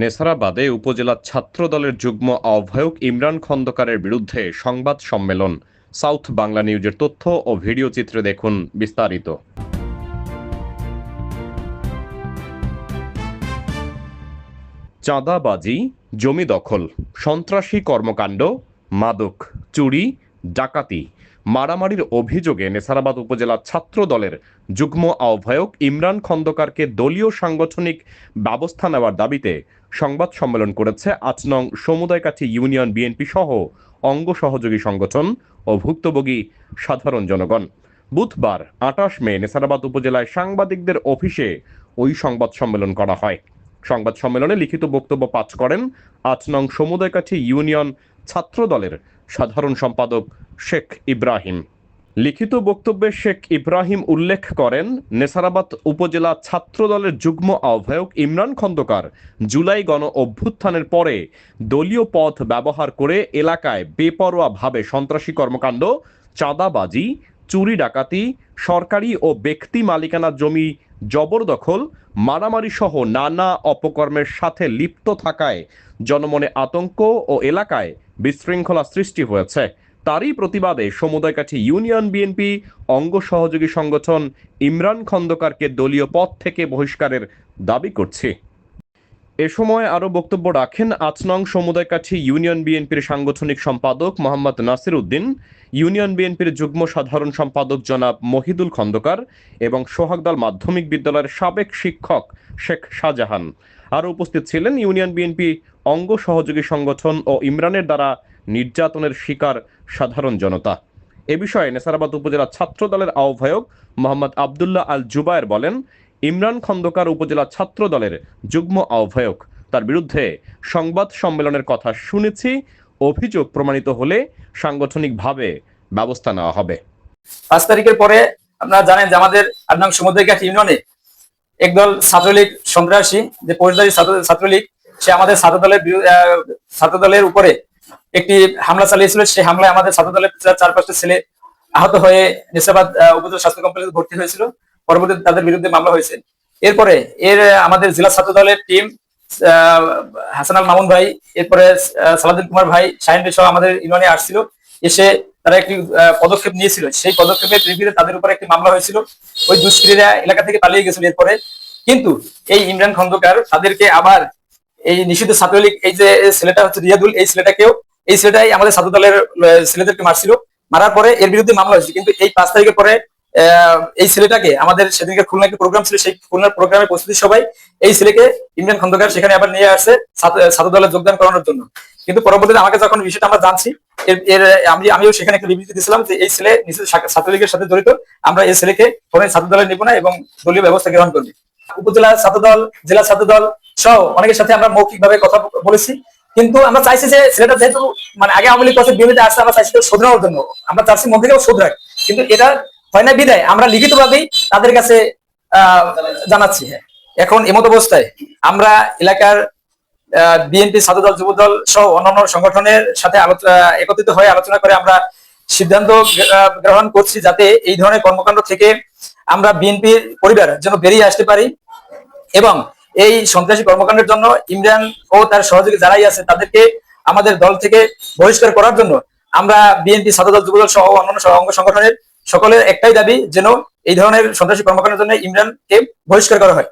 নেসারাবাদে উপজেলা ছাত্র দলের যুগ্ম আহ্বায়ক ইমরান খন্দকারের বিরুদ্ধে সংবাদ সম্মেলন। সাউথ বাংলা নিউজের তথ্য ও ভিডিও চিত্রে দেখুন বিস্তারিত। চাঁদাবাজি, জমি দখল, সন্ত্রাসী কর্মকাণ্ড, মাদক, চুরি, ডাকাতি। মারামারির অভিযোগে নেসারাবাদ উপজেলা ছাত্র দলের যুগ্ম আহ্বায়ক ইমরান খন্দকারকে দলীয় সাংগঠনিক ব্যবস্থা নেওয়ার দাবিতে সংবাদ সম্মেলন করেছে আট নং সমুদায়কাঠি ইউনিয়ন বিএনপি সহ অঙ্গ সহযোগী সংগঠন ও ভুক্তভোগী সাধারণ জনগণ। বুধবার আটাশ মে নেসারাবাদ উপজেলায় সাংবাদিকদের অফিসে ওই সংবাদ সম্মেলন করা হয়। সংবাদ সম্মেলনে লিখিত বক্তব্য পাঠ করেন আট নং সমুদায়কাঠি ইউনিয়ন ছাত্র দলের সাধারণ সম্পাদক শেখ ইব্রাহিম। লিখিত বক্তব্যে শেখ ইব্রাহিম উল্লেখ করেন, নেসারাবাদ উপজেলা ছাত্রদলের যুগ্ম আহ্বায়ক ইমরান খন্দকার জুলাই গণ অভ্যুত্থানের পরে দলীয় পথ ব্যবহার করে এলাকায় বেপরোয়াভাবে সন্ত্রাসী কর্মকাণ্ড, চাঁদাবাজি চুরি ডাকাতি, সরকারি ও ব্যক্তি মালিকানা জমি জবরদখল, মারামারি সহ নানা অপকর্মের সাথে লিপ্ত থাকায় জনমনে আতঙ্ক ও এলাকায় বিশৃঙ্খলা সৃষ্টি হয়েছে। তারই প্রতিবাদে সমুদয় সমুদায়কাঠি ইউনিয়ন বিএনপি অঙ্গ সহযোগী সংগঠন ইমরান খন্দকারকে দলীয় পদ থেকে বহিষ্কারের দাবি করছে। এ সময় আরও বক্তব্য রাখেন আচনং সমুদায়কাঠি ইউনিয়ন বিএনপির সাংগঠনিক সম্পাদক মোহাম্মদ নাসির উদ্দিন, ইউনিয়ন বিএনপির যুগ্ম সাধারণ সম্পাদক জনাব মহিদুল খন্দকার এবং সোহাগদাল মাধ্যমিক বিদ্যালয়ের সাবেক শিক্ষক শেখ শাহজাহান। আরও উপস্থিত ছিলেন ইউনিয়ন বিএনপি অঙ্গ সহযোগী সংগঠন ও ইমরানের দ্বারা নির্যাতনের শিকার সাধারণ জনতা। এ বিষয়ে নেসারাবাদ উপজেলা ছাত্র দলের আহ্বায়ক মোহাম্মদ আবদুল্লাহ আল জুবায়ের বলেন ইমরান খন্দকার উপজেলা ছাত্র দলের যুগ্ম আহ্বায়ক। তার বিরুদ্ধে সংবাদ সম্মেলনের কথা শুনেছি, অভিযোগ প্রমাণিত হলে সাংগঠনিকভাবে ব্যবস্থা নেওয়া হবে। পাঁচ তারিখের পরে আপনারা জানেন যে আমাদের সমুদ্রঘাট ইউনিয়নে একদল ছাত্রলীগ সন্ত্রাসী যে ফৌজদারি ছাত্রলীগ, সে আমাদের ছাত্র দলের ছাত্র দলের উপরে একটি হামলা চালিয়েছিল। সেই হামলায় আমাদের ছাত্র দলের চার- পাঁচটা ছেলে আহত হয়ে নিসাবাদ উপজেলা স্বাস্থ্য কমপ্লেক্সে ভর্তি হয়েছিল। পরবর্তীতে তাদের বিরুদ্ধে মামলা হয়েছে। এরপরে এর, আমাদের জেলা ছাত্র দলের টিম হাসান আল মামুন ভাই, এরপরে সালাদুল কুমার ভাই, শাহিন সহ আমাদের ইউনিয়নে আসছিল। এসে তারা একটি পদক্ষেপ নিয়েছিল। সেই পদক্ষেপের প্রেক্ষিতে তাদের উপর একটি মামলা হয়েছিল। ওই দুষ্কৃতীরা এলাকা থেকে পালিয়ে গেছিল এরপরে। কিন্তু এই ইমরান খন্দকার তাদেরকে আবার এই নিষিদ্ধ ছাত্রলীগ, এই যে ছেলেটা হচ্ছে রিয়াদুল, এই ছেলেটাকেও, এই ছেলেটাই আমাদের ছাত্র দলের ছেলেদেরকে মারছিল। মারার পরে এর বিরুদ্ধে মামলা হয়েছে। কিন্তু এই পাঁচ তারিখের পরে এই ছেলেটাকে আমাদের সেদিনকে খুলনা একটা প্রোগ্রাম ছিল, সেই খুলনার প্রোগ্রামে প্রস্তুতি সবাই এই ছেলেকে ইমরান খন্দকার সেখানে আবার নিয়ে আসছে ছাত্র দলে যোগদান করানোর জন্য। কিন্তু পরবর্তীতে আমাকে যখন বিষয়টা আমরা জানছি, এর আমি আমিও সেখানে একটা বিবৃতি দিয়েছিলাম যে এই ছেলে নিশ্চিত ছাত্রলীগের সাথে জড়িত, আমরা এই ছেলেকে কোনো ছাত্র দলে নিব না এবং দলীয় ব্যবস্থা গ্রহণ করবি। উপজেলা ছাত্র দল, জেলা ছাত্র দল সহ অনেকের সাথে আমরা মৌখিক ভাবে কথা বলেছি। কিন্তু আমরা চাইছি যে ছেলেটা যেহেতু মানে আগে আওয়ামী লীগ কথা বিরোধী আসছে আমরা চাইছি শোধরানোর জন্য। আমরা চাচ্ছি মন থেকেও শোধ রাখ কিন্তু এটা হয় না বিদায়? আমরা লিখিত ভাবেই তাদের কাছে জানাচ্ছি। হ্যাঁ এখন এমত অবস্থায় আমরা এলাকার বিএনপি ছাত্র দল যুব দল সহ অন্যান্য সংগঠনের সাথে একত্রিত হয়ে আলোচনা করে আমরা সিদ্ধান্ত গ্রহণ করছি যাতে এই ধরনের কর্মকাণ্ড থেকে আমরা বিএনপির পরিবার যেন বেরিয়ে আসতে পারি এবং এই সন্ত্রাসী কর্মকাণ্ডের জন্য ইমরান ও তার সহযোগী যারাই আছে তাদেরকে আমাদের দল থেকে বহিষ্কার করার জন্য আমরা বিএনপি ছাত্রদল, যুবদল সহ অন্যান্য অঙ্গ সংগঠনের সকলের একটাই দাবি যেন এই ধরনের সন্ত্রাসী কর্মকাণ্ডের জন্য ইমরানকে বহিষ্কার করা হয়।